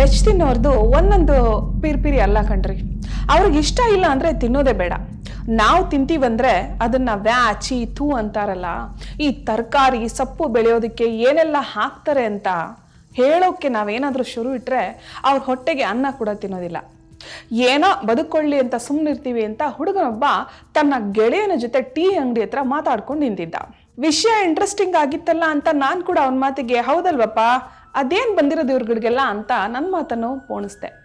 Veg ತಿನ್ನೋರ್ದು ಒಂದೊಂದು ಪಿರಿಪಿರಿ ಅಲ್ಲ ಕಣ್ರಿ. ಅವ್ರಿಗೆ ಇಷ್ಟ ಇಲ್ಲ ಅಂದರೆ ತಿನ್ನೋದೇ ಬೇಡ. ನಾವು ತಿಂತೀವಂದ್ರೆ ಅದನ್ನ ವ್ಯಾ ತೂ ಅಂತಾರಲ್ಲ, ಈ ತರಕಾರಿ, ಸೊಪ್ಪು ಬೆಳೆಯೋದಕ್ಕೆ ಏನೆಲ್ಲ ಹಾಕ್ತಾರೆ ಅಂತ ಹೇಳೋಕ್ಕೆ ನಾವೇನಾದರೂ ಶುರು ಇಟ್ಟರೆ ಅವ್ರ ಹೊಟ್ಟೆಗೆ ಅನ್ನ ಕೂಡ ತಿನ್ನೋದಿಲ್ಲ. ಏನೋ ಬದುಕೊಳ್ಳಿ ಅಂತ ಸುಮ್ಮನಿರ್ತೀವಿ ಅಂತ ಹುಡುಗನೊಬ್ಬ ತನ್ನ ಗೆಳೆಯನ ಜೊತೆ ಟೀ ಅಂಗಡಿ ಹತ್ರ ಮಾತಾಡ್ಕೊಂಡು ನಿಂತಿದ್ದ. ವಿಷಯ ಇಂಟ್ರೆಸ್ಟಿಂಗ್ ಆಗಿತ್ತಲ್ಲ ಅಂತ ನಾನು ಕೂಡ ಅವನ ಮಾತಿಗೆ ಹೌದಲ್ವಪ್ಪ? ಅದೇನ್ ಬಂದಿರೋದು ಇವ್ರುಗಳಿಗೆಲ್ಲ ಅಂತ ನನ್ನ ಮಾತನ್ನು ಪೋಣಿಸ್ದೆ.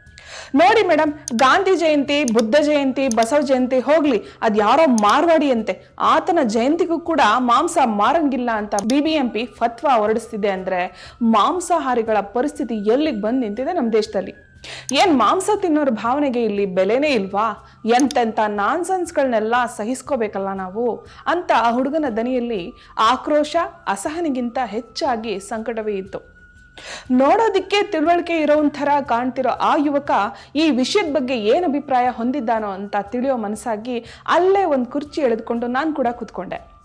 ನೋಡಿ ಮೇಡಮ್ ಗಾಂಧಿ ಜಯಂತಿ, ಬುದ್ಧ ಜಯಂತಿ, ಬಸವ ಜಯಂತಿ ಹೋಗ್ಲಿ, ಅದ್ ಯಾರೋ ಮಾರ್ವಾಡಿ ಅಂತೆ ಆತನ ಜಯಂತಿಗೂ ಕೂಡ ಮಾಂಸ ಮಾರಂಗಿಲ್ಲ ಅಂತ ಬಿಬಿಎಂಪಿ ಫತ್ವ ಹೊರಡಿಸ್ತಿದೆ ಅಂದ್ರೆ ಮಾಂಸಾಹಾರಿಗಳ ಪರಿಸ್ಥಿತಿ ಎಲ್ಲಿಗೆ ಬಂದ್ ನಿಂತಿದೆ ನಮ್ಮ ದೇಶದಲ್ಲಿ? ಏನ್ ಮಾಂಸ ತಿನ್ನೋರ ಭಾವನೆಗೆ ಇಲ್ಲಿ ಬೆಲೆನೇ ಇಲ್ವಾ? ಎಂತೆಂತ ನಾನ್ಸೆನ್ಸ್ಗಳನ್ನೆಲ್ಲ ಸಹಿಸ್ಕೋಬೇಕಲ್ಲ ನಾವು? ಅಂತ ಆ ಹುಡುಗನ ದನಿಯಲ್ಲಿ ಆಕ್ರೋಶ, ಅಸಹನಿಗಿಂತ ಹೆಚ್ಚಾಗಿ ಸಂಕಟವೇ ಇತ್ತು. ನೋಡೋದಿಕ್ಕೆ ತಿಳುವಳಿಕೆ ಇರೋ ಥರ ಕಾಣ್ತಿರೋ ಆ ಯುವಕ ಈ ವಿಷಯದ ಬಗ್ಗೆ ಏನು ಅಭಿಪ್ರಾಯ ಹೊಂದಿದ್ದಾನೋ ಅಂತ ತಿಳಿಯೋ ಮನಸ್ಸಾಗಿ ಅಲ್ಲೇ ಒಂದು ಕುರ್ಚಿ ಎಳೆದುಕೊಂಡು ನಾನು ಕೂಡ ಕೂತ್ಕೊಂಡೆ.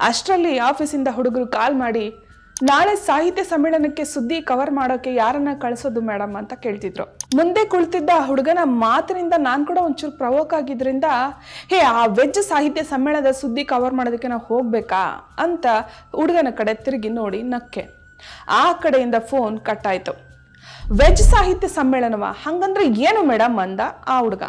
ಅಷ್ಟರಲ್ಲಿ ಆಫೀಸಿಂದ ಹುಡುಗರು ಕಾಲ್ ಮಾಡಿ, ನಾಳೆ ಸಾಹಿತ್ಯ ಸಮ್ಮೇಳನಕ್ಕೆ ಸುದ್ದಿ ಕವರ್ ಮಾಡೋಕೆ ಯಾರನ್ನ ಕಳಿಸೋದು ಮೇಡಮ್ ಅಂತ ಕೇಳ್ತಿದ್ರು. ಮುಂದೆ ಕುಳಿತಿದ್ದ ಹುಡುಗನ ಮಾತಿನಿಂದ ನಾನು ಕೂಡ ಒಂಚೂರು ಪ್ರವೋಕ್ ಆಗಿದ್ರಿಂದ, ಹೇ, ಆ ವೆಜ್ ಸಾಹಿತ್ಯ ಸಮ್ಮೇಳನದ ಸುದ್ದಿ ಕವರ್ ಮಾಡೋದಕ್ಕೆ ನಾವು ಹೋಗಬೇಕಾ? ಅಂತ ಹುಡುಗನ ಕಡೆ ತಿರುಗಿ ನೋಡಿ ನಕ್ಕೆ. ಆ ಕಡೆಯಿಂದ ಫೋನ್ ಕಟ್ ಆಯ್ತು. ವೆಜ್ ಸಾಹಿತ್ಯ ಸಮ್ಮೇಳನವ, ಹಂಗಂದ್ರೆ ಏನು ಮೇಡಮ್ ಅಂದ ಆ ಹುಡುಗ.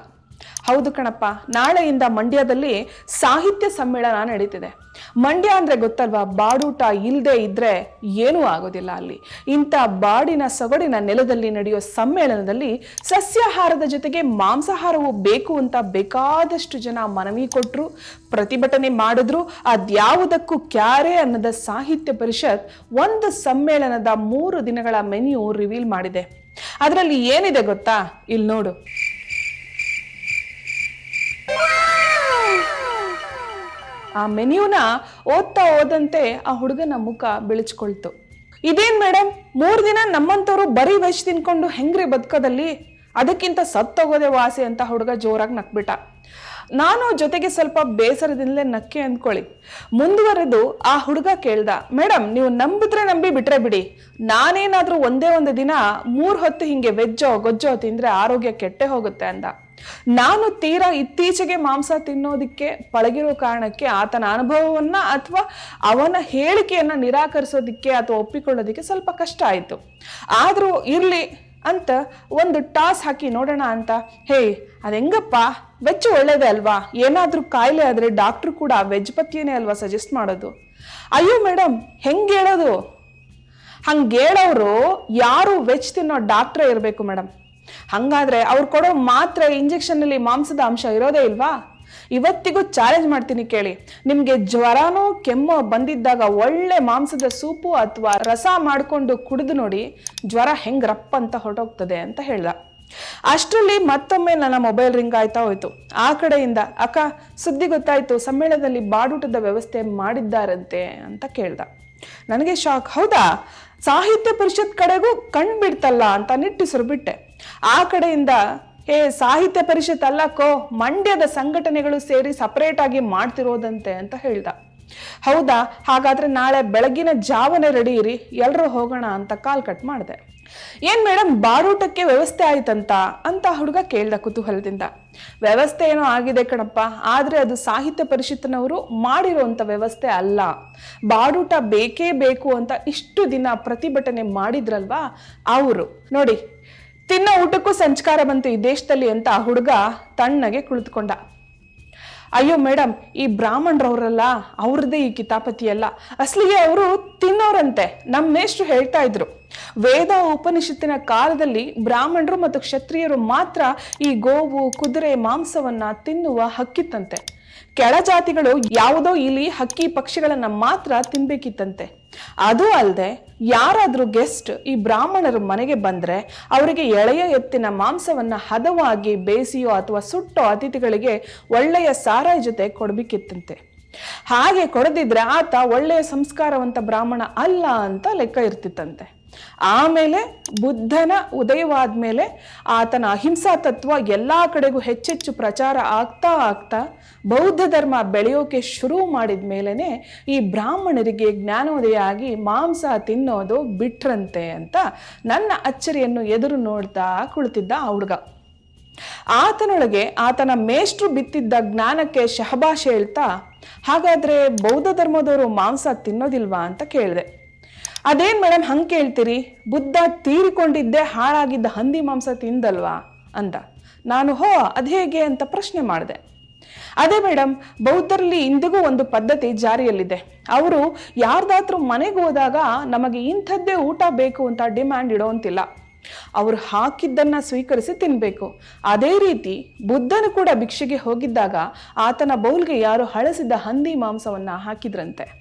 ಹೌದು ಕಣಪ್ಪ, ನಾಳೆಯಿಂದ ಮಂಡ್ಯದಲ್ಲಿ ಸಾಹಿತ್ಯ ಸಮ್ಮೇಳನ ನಡೀತಿದೆ. ಮಂಡ್ಯ ಅಂದ್ರೆ ಗೊತ್ತಲ್ವಾ? ಬಾಡೂಟ ಇಲ್ಲದೆ ಇದ್ರೆ ಏನೂ ಆಗೋದಿಲ್ಲ ಅಲ್ಲಿ. ಇಂಥ ಬಾಡಿನ ಸೊಗಡಿನ ನೆಲದಲ್ಲಿ ನಡೆಯೋ ಸಮ್ಮೇಳನದಲ್ಲಿ ಸಸ್ಯಾಹಾರದ ಜೊತೆಗೆ ಮಾಂಸಾಹಾರವು ಬೇಕು ಅಂತ ಬೇಕಾದಷ್ಟು ಜನ ಮನವಿ ಕೊಟ್ಟರು ಪ್ರತಿಭಟನೆ ಮಾಡಿದ್ರು. ಅದ್ಯಾವುದಕ್ಕೂ ಕ್ಯಾರೆ ಅನ್ನದ ಸಾಹಿತ್ಯ ಪರಿಷತ್ ಒಂದು ಸಮ್ಮೇಳನದ ಮೂರು ದಿನಗಳ ಮೆನ್ಯು ರಿವೀಲ್ ಮಾಡಿದೆ. ಅದರಲ್ಲಿ ಏನಿದೆ ಗೊತ್ತಾ? ಇಲ್ಲಿ ನೋಡು. ಆ ಮೆನ್ಯೂನ ಓದ್ತಾ ಓದಂತೆ ಆ ಹುಡುಗನ ಮುಖ ಬೆಳಚ್ಕೊಳ್ತು ಇದೇನು ಮೇಡಮ್ ಮೂರು ದಿನ ನಮ್ಮಂತವ್ರು ಬರೀ ವೆಜ್ ತಿನ್ಕೊಂಡು ಹೆಂಗ್ರಿ ಬದುಕೋದಲ್ಲಿ? ಅದಕ್ಕಿಂತ ಸತ್ತೋಗೋದೆ ವಾಸಿ ಅಂತ ಹುಡುಗ ಜೋರಾಗಿ ನಕ್ಬಿಟ್ಟ. ನಾನು ಜೊತೆಗೆ ಸ್ವಲ್ಪ ಬೇಸರದಿಂದಲೇ ನಕ್ಕೆ ಅಂದ್ಕೊಳ್ಳಿ. ಮುಂದುವರೆದು ಆ ಹುಡುಗ ಕೇಳ್ದ ಮೇಡಮ್ ನೀವು ನಂಬಿದ್ರೆ ನಂಬಿ ಬಿಟ್ರೆ ಬಿಡಿ. ನಾನೇನಾದ್ರೂ ಒಂದೇ ಒಂದು ದಿನ ಮೂರು ಹೊತ್ತು ಹಿಂಗೆ ವೆಜ್ಜೋ ಗೊಜ್ಜೋ ತಿಂದ್ರೆ ಆರೋಗ್ಯ ಕೆಟ್ಟೆ ಹೋಗುತ್ತೆ ಅಂದ. ನಾನು ತೀರಾ ಇತ್ತೀಚೆಗೆ ಮಾಂಸ ತಿನ್ನೋದಿಕ್ಕೆ ಪಳಗಿರೋ ಕಾರಣಕ್ಕೆ ಆತನ ಅನುಭವವನ್ನ ಅಥವಾ ಅವನ ಹೇಳಿಕೆಯನ್ನು ನಿರಾಕರಿಸೋದಿಕ್ಕೆ ಅಥವಾ ಒಪ್ಪಿಕೊಳ್ಳೋದಿಕ್ಕೆ ಸ್ವಲ್ಪ ಕಷ್ಟ ಆಯ್ತು. ಆದರೂ ಇರ್ಲಿ ಅಂತ ಒಂದು ಟಾಸ್ ಹಾಕಿ ನೋಡೋಣ ಅಂತ. ಹೇ ಅದು ಹೆಂಗಪ್ಪ ವೆಜ್ ಒಳ್ಳೇದೇ ಅಲ್ವಾ? ಏನಾದರೂ ಕಾಯಿಲೆ ಆದರೆ ಡಾಕ್ಟ್ರು ಕೂಡ ವೆಜ್ ಪತ್ತಿಯೇ ಅಲ್ವಾ ಸಜೆಸ್ಟ್ ಮಾಡೋದು? ಅಯ್ಯೋ ಮೇಡಮ್ ಹೆಂಗೆ ಹೇಳೋದು? ಹಂಗೆ ಹೇಳೋರು ಯಾರು ವೆಜ್ ತಿನ್ನೋ ಡಾಕ್ಟ್ರೇ ಇರಬೇಕು ಮೇಡಮ್ ಹಂಗಾದ್ರೆ ಅವ್ರು ಕೊಡೋ ಮಾತ್ರೆ ಇಂಜೆಕ್ಷನ್ ಅಲ್ಲಿ ಮಾಂಸದ ಅಂಶ ಇರೋದೇ ಇಲ್ವಾ? ಇವತ್ತಿಗೂ ಚಾಲೆಂಜ್ ಮಾಡ್ತೀನಿ ಕೇಳಿ. ನಿಮಗೆ ಜ್ವರನೋ ಕೆಮ್ಮು ಬಂದಿದ್ದಾಗ ಒಳ್ಳೆ ಮಾಂಸದ ಸೂಪು ಅಥವಾ ರಸ ಮಾಡಿಕೊಂಡು ಕುಡಿದು ನೋಡಿ ಜ್ವರ ಹೆಂಗೆ ರಪ್ಪ ಅಂತ ಹೊರಟೋಗ್ತದೆ ಅಂತ ಹೇಳ್ದ. ಅಷ್ಟರಲ್ಲಿ ಮತ್ತೊಮ್ಮೆ ನನ್ನ ಮೊಬೈಲ್ ರಿಂಗ್ ಆಯ್ತಾ ಹೋಯ್ತು. ಆ ಕಡೆಯಿಂದ, ಅಕ್ಕ, ಸುದ್ದಿ ಗೊತ್ತಾಯ್ತು, ಸಮ್ಮೇಳನದಲ್ಲಿ ಬಾಡೂಟದ ವ್ಯವಸ್ಥೆ ಮಾಡಿದ್ದಾರಂತೆ ಅಂತ ಕೇಳ್ದ. ನನಗೆ ಶಾಕ್. ಹೌದಾ? ಸಾಹಿತ್ಯ ಪರಿಷತ್ ಕಡೆಗೂ ಕಣ್ ಬಿಡ್ತಲ್ಲ ಅಂತ ನಿಟ್ಟುಸಿರು ಬಿಟ್ಟೆ. ಆ ಕಡೆಯಿಂದ ಏ ಸಾಹಿತ್ಯ ಪರಿಷತ್ ಅಲ್ಲಕ್ಕೋ, ಮಂಡ್ಯದ ಸಂಘಟನೆಗಳು ಸೇರಿ ಸಪರೇಟ್ ಆಗಿ ಮಾಡ್ತಿರೋದಂತೆ ಅಂತ ಹೇಳ್ದ. ಹೌದಾ? ಹಾಗಾದ್ರೆ ನಾಳೆ ಬೆಳಗಿನ ಜಾವನೆ ರೆಡಿ ಇರಿ ಎಲ್ಲರೂ ಹೋಗೋಣ ಅಂತ ಕಾಲ್ ಕಟ್ ಮಾಡಿದೆ. ಏನ್ ಮೇಡಮ್ ಬಾರೂಟಕ್ಕೆ ವ್ಯವಸ್ಥೆ ಆಯ್ತಂತ? ಅಂತ ಹುಡುಗ ಕೇಳ್ದ ಕುತೂಹಲದಿಂದ. ವ್ಯವಸ್ಥೆ ಏನೋ ಆಗಿದೆ ಕಣಪ್ಪ, ಆದ್ರೆ ಅದು ಸಾಹಿತ್ಯ ಪರಿಷತ್ನವರು ಮಾಡಿರುವಂತ ವ್ಯವಸ್ಥೆ ಅಲ್ಲ. ಬಾಡೂಟ ಬೇಕೇ ಬೇಕು ಅಂತ ಇಷ್ಟು ದಿನ ಪ್ರತಿಭಟನೆ ಮಾಡಿದ್ರಲ್ವಾ? ಅವರು, ನೋಡಿ ತಿನ್ನೋ ಊಟಕ್ಕೂ ಸಂಚಕಾರ ಬಂತು ಈ ದೇಶದಲ್ಲಿ ಅಂತ ಹುಡುಗ ತಣ್ಣಗೆ ಕುಳಿತುಕೊಂಡ. ಅಯ್ಯೋ ಮೇಡಮ್ ಈ ಬ್ರಾಹ್ಮಣರವರಲ್ಲ, ಅವ್ರದ್ದೇ ಈ ಕಿತಾಪತಿ ಅಲ್ಲ ಅಸಲಿಗೆ ಅವರು ತಿನ್ನೋರಂತೆ ನಮ್ಮ ಮೇಷ್ಟ್ರು ಹೇಳ್ತಾ ಇದ್ರು. ವೇದ ಉಪನಿಷತ್ತಿನ ಕಾಲದಲ್ಲಿ ಬ್ರಾಹ್ಮಣರು ಮತ್ತು ಕ್ಷತ್ರಿಯರು ಮಾತ್ರ ಈ ಗೋವು, ಕುದುರೆ, ಮಾಂಸವನ್ನ ತಿನ್ನುವ ಹಕ್ಕಿತ್ತಂತೆ. ಕೆಳ ಜಾತಿಗಳು ಯಾವುದೋ ಇಲಿ ಹಕ್ಕಿ ಪಕ್ಷಿಗಳನ್ನ ಮಾತ್ರ ತಿನ್ಬೇಕಿತ್ತಂತೆ. ಅದು ಅಲ್ಲದೆ ಯಾರಾದರೂ ಗೆಸ್ಟ್ ಈ ಬ್ರಾಹ್ಮಣರ ಮನೆಗೆ ಬಂದ್ರೆ ಅವರಿಗೆ ಎಳೆಯ ಎತ್ತಿನ ಮಾಂಸವನ್ನ ಹದವಾಗಿ ಬೇಯಿಸಿಯೋ ಅಥವಾ ಸುಟ್ಟೋ ಅತಿಥಿಗಳಿಗೆ ಒಳ್ಳೆಯ ಸಾರಾಯಿ ಜೊತೆ ಕೊಡಬೇಕಿತ್ತಂತೆ. ಹಾಗೆ ಕೊಡದಿದ್ರೆ ಆತ ಒಳ್ಳೆಯ ಸಂಸ್ಕಾರವಂತ ಬ್ರಾಹ್ಮಣ ಅಲ್ಲ ಅಂತ ಲೆಕ್ಕ ಇರ್ತಿತ್ತಂತೆ. ಆಮೇಲೆ ಬುದ್ಧನ ಉದಯವಾದ ಮೇಲೆ ಆತನ ಅಹಿಂಸಾ ತತ್ವ ಎಲ್ಲ ಕಡೆಗೂ ಹೆಚ್ಚೆಚ್ಚು ಪ್ರಚಾರ ಆಗ್ತಾ ಆಗ್ತಾ ಬೌದ್ಧ ಧರ್ಮ ಬೆಳೆಯೋಕೆ ಶುರು ಮಾಡಿದ ಮೇಲೇ ಈ ಬ್ರಾಹ್ಮಣರಿಗೆ ಜ್ಞಾನೋದಯ ಆಗಿ ಮಾಂಸ ತಿನ್ನೋದು ಬಿಟ್ರಂತೆ ಅಂತ ನನ್ನ ಅಚ್ಚರಿಯನ್ನು ಎದುರು ನೋಡ್ತಾ ಕುಳಿತಿದ್ದ ಆ ಹುಡುಗ. ಆತನೊಳಗೆ ಆತನ ಮೇಷ್ಟ್ರು ಬಿತ್ತಿದ್ದ ಜ್ಞಾನಕ್ಕೆ ಶಹಬಾಷ್ ಹೇಳ್ತಾ, ಹಾಗಾದ್ರೆ ಬೌದ್ಧ ಧರ್ಮದವರು ಮಾಂಸ ತಿನ್ನೋದಿಲ್ವಾ ಅಂತ ಕೇಳಿದೆ. ಅದೇನ್ ಮೇಡಮ್ ಹಂಗೆ ಕೇಳ್ತೀರಿ? ಬುದ್ಧ ತೀರಿಕೊಂಡಿದ್ದೆ ಹಾಳಾಗಿದ್ದ ಹಂದಿ ಮಾಂಸ ತಿಂದಲ್ವಾ? ಅಂದ. ನಾನು ಹೋ, ಅದು ಹೇಗೆ ಅಂತ ಪ್ರಶ್ನೆ ಮಾಡಿದೆ. ಅದೇ ಮೇಡಮ್, ಬೌದ್ಧರಲ್ಲಿ ಇಂದಿಗೂ ಒಂದು ಪದ್ಧತಿ ಜಾರಿಯಲ್ಲಿದೆ. ಅವರು ಯಾರ್ದಾದ್ರೂ ಮನೆಗೆ ಹೋದಾಗ ನಮಗೆ ಇಂಥದ್ದೇ ಊಟ ಬೇಕು ಅಂತ ಡಿಮ್ಯಾಂಡ್ ಇಡೋಂತಿಲ್ಲ. ಅವರು ಹಾಕಿದ್ದನ್ನ ಸ್ವೀಕರಿಸಿ ತಿನ್ನಬೇಕು ಅದೇ ರೀತಿ ಬುದ್ಧನು ಕೂಡ ಭಿಕ್ಷೆಗೆ ಹೋಗಿದ್ದಾಗ ಆತನ ಬೌಲ್ಗೆ ಯಾರು ಹಳಸಿದ ಹಂದಿ ಮಾಂಸವನ್ನ ಹಾಕಿದ್ರಂತೆ.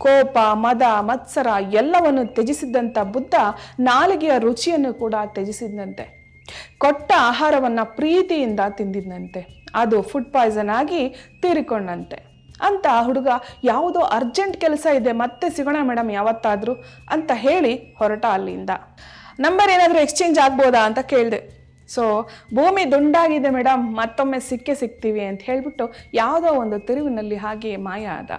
ಕೋಪ, ಮದ, ಮತ್ಸರ ಎಲ್ಲವನ್ನು ತ್ಯಜಿಸಿದ್ದಂಥ ಬುದ್ಧ ನಾಲಿಗೆಯ ರುಚಿಯನ್ನು ಕೂಡ ತ್ಯಜಿಸಿದಂತೆ ಕೊಟ್ಟ ಆಹಾರವನ್ನ ಪ್ರೀತಿಯಿಂದ ತಿಂದಿದ್ದಂತೆ ಅದು ಫುಡ್ ಪಾಯ್ಸನ್ ಆಗಿ ತೀರಿಕೊಂಡಂತೆ. ಅಂತ ಹುಡುಗ ಯಾವುದೋ ಅರ್ಜೆಂಟ್ ಕೆಲಸ ಇದೆ, ಮತ್ತೆ ಸಿಗೋಣ ಮೇಡಮ್ ಯಾವತ್ತಾದರೂ ಅಂತ ಹೇಳಿ ಹೊರಟ ಅಲ್ಲಿಂದ. ನಂಬರ್ ಏನಾದರೂ ಎಕ್ಸ್ಚೇಂಜ್ ಆಗ್ಬೋದಾ ಅಂತ ಕೇಳಿದೆ. ಸೊ ಭೂಮಿ ದುಂಡಾಗಿದೆ ಮೇಡಮ್ ಮತ್ತೊಮ್ಮೆ ಸಿಕ್ಕೇ ಸಿಗ್ತೀವಿ ಅಂತ ಹೇಳಿಬಿಟ್ಟು ಯಾವುದೋ ಒಂದು ತಿರುವಿನಲ್ಲಿ ಹಾಗೆ ಮಾಯ ಆದ.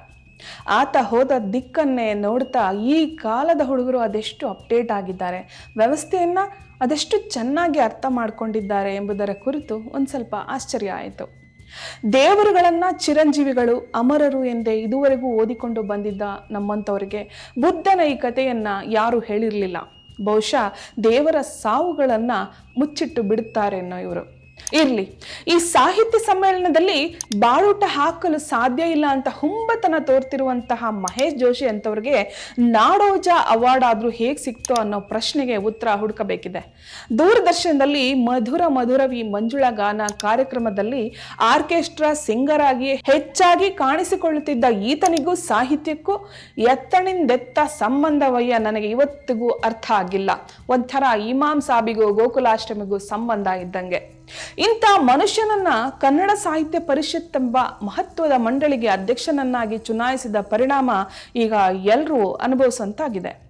ಆತ ಹೋದ ದಿಕ್ಕನ್ನೇ ನೋಡ್ತಾ ಈ ಕಾಲದ ಹುಡುಗರು ಅದೆಷ್ಟು ಅಪ್ಡೇಟ್ ಆಗಿದ್ದಾರೆ, ವ್ಯವಸ್ಥೆಯನ್ನು ಅದೆಷ್ಟು ಚೆನ್ನಾಗಿ ಅರ್ಥ ಮಾಡಿಕೊಂಡಿದ್ದಾರೆ ಎಂಬುದರ ಕುರಿತು ಒಂದು ಸ್ವಲ್ಪ ಆಶ್ಚರ್ಯ ಆಯಿತು. ದೇವರುಗಳನ್ನ ಚಿರಂಜೀವಿಗಳು ಅಮರರು ಎಂದೇ ಇದುವರೆಗೂ ಓದಿಕೊಂಡು ಬಂದಿದ್ದ ನಮ್ಮಂಥವರಿಗೆ ಬುದ್ಧನ ಈ ಕಥೆಯನ್ನು ಯಾರು ಹೇಳಿರಲಿಲ್ಲ. ಬಹುಶಃ ದೇವರ ಸಾವುಗಳನ್ನ ಮುಚ್ಚಿಟ್ಟು ಬಿಡುತ್ತಾರೆನ್ನೋ ಇವರು. ಇರ್ಲಿ. ಈ ಸಾಹಿತ್ಯ ಸಮ್ಮೇಳನದಲ್ಲಿ ಬಾಳೂಟ ಹಾಕಲು ಸಾಧ್ಯ ಇಲ್ಲ ಅಂತ ಹುಂಬತನ ತೋರ್ತಿರುವಂತಹ ಮಹೇಶ್ ಜೋಶಿ ಅಂತವ್ರಿಗೆ ನಾಡೋಜ ಅವಾರ್ಡ್ ಆದ್ರೂ ಹೇಗೆ ಸಿಕ್ತೋ ಅನ್ನೋ ಪ್ರಶ್ನೆಗೆ ಉತ್ತರ ಹುಡುಕಬೇಕಿದೆ. ದೂರದರ್ಶನದಲ್ಲಿ ಮಧುರ ಮಧುರವಿ ಮಂಜುಳ ಗಾನ ಕಾರ್ಯಕ್ರಮದಲ್ಲಿ ಆರ್ಕೆಸ್ಟ್ರಾ ಸಿಂಗರ್ ಆಗಿ ಹೆಚ್ಚಾಗಿ ಕಾಣಿಸಿಕೊಳ್ಳುತ್ತಿದ್ದ ಈತನಿಗೂ ಸಾಹಿತ್ಯಕ್ಕೂ ಎತ್ತಣಿಂದೆತ್ತ ಸಂಬಂಧವಯ್ಯ ನನಗೆ ಇವತ್ತಿಗೂ ಅರ್ಥ ಆಗಿಲ್ಲ. ಒಂಥರ ಇಮಾಮ್ ಸಾಬಿಗೂ ಗೋಕುಲಾಷ್ಟಮಿಗೂ ಸಂಬಂಧ ಇದ್ದಂಗೆ. ಇಂಥ ಮನುಷ್ಯನನ್ನ ಕನ್ನಡ ಸಾಹಿತ್ಯ ಪರಿಷತ್ ಎಂಬ ಮಹತ್ವದ ಮಂಡಳಿಗೆ ಅಧ್ಯಕ್ಷನನ್ನಾಗಿ ಚುನಾಯಿಸಿದ ಪರಿಣಾಮ ಈಗ ಎಲ್ಲರೂ ಅನುಭವಿಸುವಂತಾಗಿದೆ.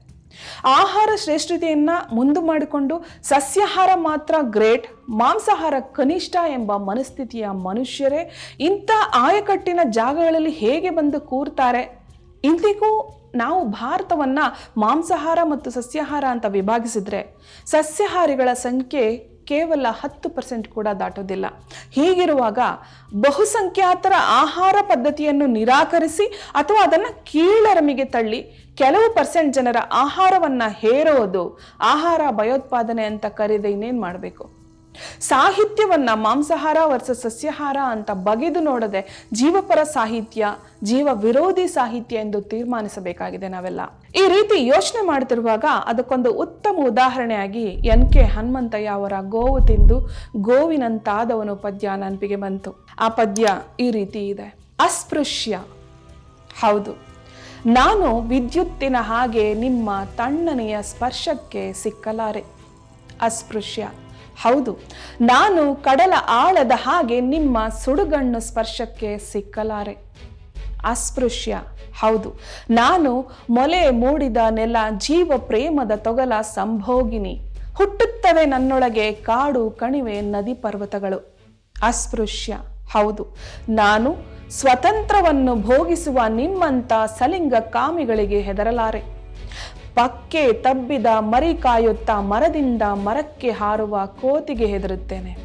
ಆಹಾರ ಶ್ರೇಷ್ಠತೆಯನ್ನ ಮುಂದು ಮಾಡಿಕೊಂಡು ಸಸ್ಯಾಹಾರ ಮಾತ್ರ ಗ್ರೇಟ್, ಮಾಂಸಾಹಾರ ಕನಿಷ್ಠ ಎಂಬ ಮನಸ್ಥಿತಿಯ ಮನುಷ್ಯರೇ ಇಂಥ ಆಯಕಟ್ಟಿನ ಜಾಗಗಳಲ್ಲಿ ಹೇಗೆ ಬಂದು ಕೂರ್ತಾರೆ? ಇಂದಿಗೂ ನಾವು ಭಾರತವನ್ನ ಮಾಂಸಾಹಾರ ಮತ್ತು ಸಸ್ಯಾಹಾರ ಅಂತ ವಿಭಾಗಿಸಿದ್ರೆ ಸಸ್ಯಾಹಾರಿಗಳ ಸಂಖ್ಯೆ ಕೇವಲ ಹತ್ತು ಪರ್ಸೆಂಟ್ ಕೂಡ ದಾಟೋದಿಲ್ಲ. ಹೀಗಿರುವಾಗ ಬಹುಸಂಖ್ಯಾತರ ಆಹಾರ ಪದ್ಧತಿಯನ್ನು ನಿರಾಕರಿಸಿ ಅಥವಾ ಅದನ್ನು ಕೀಳರಮಿಗೆ ತಳ್ಳಿ ಕೆಲವು ಪರ್ಸೆಂಟ್ ಜನರ ಆಹಾರವನ್ನು ಹೇರೋದು, ಆಹಾರ ಭಯೋತ್ಪಾದನೆ ಅಂತ ಕರೆದು ಇನ್ನೇನು ಮಾಡಬೇಕು? ಸಾಹಿತ್ಯವನ್ನ ಮಾಂಸಾಹಾರ ವರ್ಸಸ್ ಸಸ್ಯಾಹಾರ ಅಂತ ಬಗೆದು ನೋಡದೆ ಜೀವಪರ ಸಾಹಿತ್ಯ, ಜೀವ ವಿರೋಧಿ ಸಾಹಿತ್ಯ ಎಂದು ತೀರ್ಮಾನಿಸಬೇಕಾಗಿದೆ ನಾವೆಲ್ಲ. ಈ ರೀತಿ ಯೋಚನೆ ಮಾಡ್ತಿರುವಾಗ ಅದಕ್ಕೊಂದು ಉತ್ತಮ ಉದಾಹರಣೆಯಾಗಿ ಎನ್ ಕೆ ಹನುಮಂತಯ್ಯ ಅವರ ಗೋವು ತಿಂದು ಗೋವಿನಂತಾದವನು ಪದ್ಯ ನೆನಪಿಗೆ ಬಂತು. ಆ ಪದ್ಯ ಈ ರೀತಿ ಇದೆ. ಅಸ್ಪೃಶ್ಯ. ಹೌದು. ನಾನು ವಿದ್ಯುತ್ತಿನ ಹಾಗೆ ನಿಮ್ಮ ತಣ್ಣನೆಯ ಸ್ಪರ್ಶಕ್ಕೆ ಸಿಕ್ಕಲಾರೆ. ಅಸ್ಪೃಶ್ಯ. ಹೌದು. ನಾನು ಕಡಲ ಆಳದ ಹಾಗೆ ನಿಮ್ಮ ಸುಡುಗಣ್ಣು ಸ್ಪರ್ಶಕ್ಕೆ ಸಿಕ್ಕಲಾರೆ. ಅಸ್ಪೃಶ್ಯ. ಹೌದು. ನಾನು ಮೊಲೆ ಮೂಡಿದ ನೆಲ ಜೀವ ಪ್ರೇಮದ ತೊಗಲ ಸಂಭೋಗಿನಿ. ಹುಟ್ಟುತ್ತವೆ ನನ್ನೊಳಗೆ ಕಾಡು ಕಣಿವೆ ನದಿ ಪರ್ವತಗಳು. ಅಸ್ಪೃಶ್ಯ. ಹೌದು. ನಾನು ಸ್ವತಂತ್ರವನ್ನು ಭೋಗಿಸುವ ನಿಮ್ಮಂತ ಸಲಿಂಗ ಕಾಮಿಗಳಿಗೆ ಹೆದರಲಾರೆ. ಪಕ್ಕೆ ತಬ್ಬಿದ ಮರಿ ಕಾಯುತ್ತಾ ಮರದಿಂದ ಮರಕ್ಕೆ ಹಾರುವ ಕೋತಿಗೆ ಹೆದರುತ್ತೇನೆ.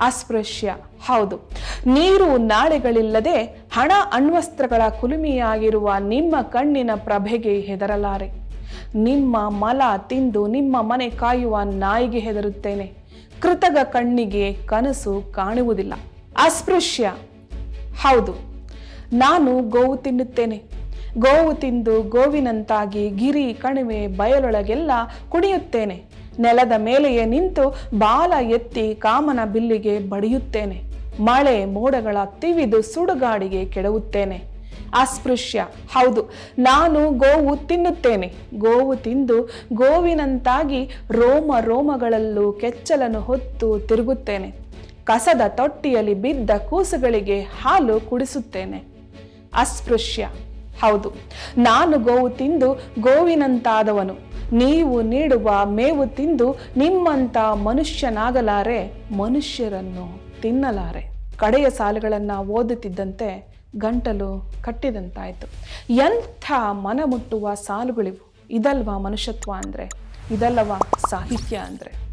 ಅಸ್ಪೃಶ್ಯ, ಹೌದು. ನೀರು ನಾಳೆಗಳಿಲ್ಲದೆ ಹಣ ಅಣ್ವಸ್ತ್ರಗಳ ಕುಲುಮಿಯಾಗಿರುವ ನಿಮ್ಮ ಕಣ್ಣಿನ ಪ್ರಭೆಗೆ ಹೆದರಲಾರೆ. ನಿಮ್ಮ ಮಲ ತಿಂದು ನಿಮ್ಮ ಮನೆ ಕಾಯುವ ನಾಯಿಗೆ ಹೆದರುತ್ತೇನೆ. ಕೃತಕ ಕಣ್ಣಿಗೆ ಕನಸು ಕಾಣುವುದಿಲ್ಲ. ಅಸ್ಪೃಶ್ಯ, ಹೌದು. ನಾನು ಗೋವು ತಿನ್ನುತ್ತೇನೆ. ಗೋವು ತಿಂದು ಗೋವಿನಂತಾಗಿ ಗಿರಿ, ಕಣಿವೆ, ಬಯಲೊಳಗೆಲ್ಲ ಕುಣಿಯುತ್ತೇನೆ. ನೆಲದ ಮೇಲೆಯೇ ನಿಂತು ಬಾಲ ಎತ್ತಿ ಕಾಮನ ಬಿಲ್ಲಿಗೆ ಬಡಿಯುತ್ತೇನೆ. ಮಳೆ ಮೋಡಗಳ ತಿವಿದು ಸುಡುಗಾಡಿಗೆ ಕೆಡವುತ್ತೇನೆ. ಅಸ್ಪೃಶ್ಯ, ಹೌದು, ನಾನು ಗೋವು ತಿನ್ನುತ್ತೇನೆ. ಗೋವು ತಿಂದು ಗೋವಿನಂತಾಗಿ ರೋಮ ರೋಮಗಳಲ್ಲೂ ಕೆಚ್ಚಲನ್ನು ಹೊತ್ತು ತಿರುಗುತ್ತೇನೆ. ಕಸದ ತೊಟ್ಟಿಯಲ್ಲಿ ಬಿದ್ದ ಕೂಸುಗಳಿಗೆ ಹಾಲು ಕುಡಿಸುತ್ತೇನೆ. ಅಸ್ಪೃಶ್ಯ ಹೌದು. ನಾನು ಗೋವು ತಿಂದು ಗೋವಿನಂತಾದವನು. ನೀವು ನೀಡುವ ಮೇವು ತಿಂದು ನಿಮ್ಮಂತ ಮನುಷ್ಯನಾಗಲಾರೆ, ಮನುಷ್ಯರನ್ನು ತಿನ್ನಲಾರೆ. ಕಡೆಯ ಸಾಲುಗಳನ್ನು ಓದುತ್ತಿದ್ದಂತೆ ಗಂಟಲು ಕಟ್ಟಿದಂತಾಯಿತು. ಎಂಥ ಮನ ಮುಟ್ಟುವ ಸಾಲುಗಳಿವು. ಇದಲ್ವಾ ಮನುಷ್ಯತ್ವ ಅಂದರೆ? ಇದಲ್ಲವಾ ಸಾಹಿತ್ಯ ಅಂದರೆ?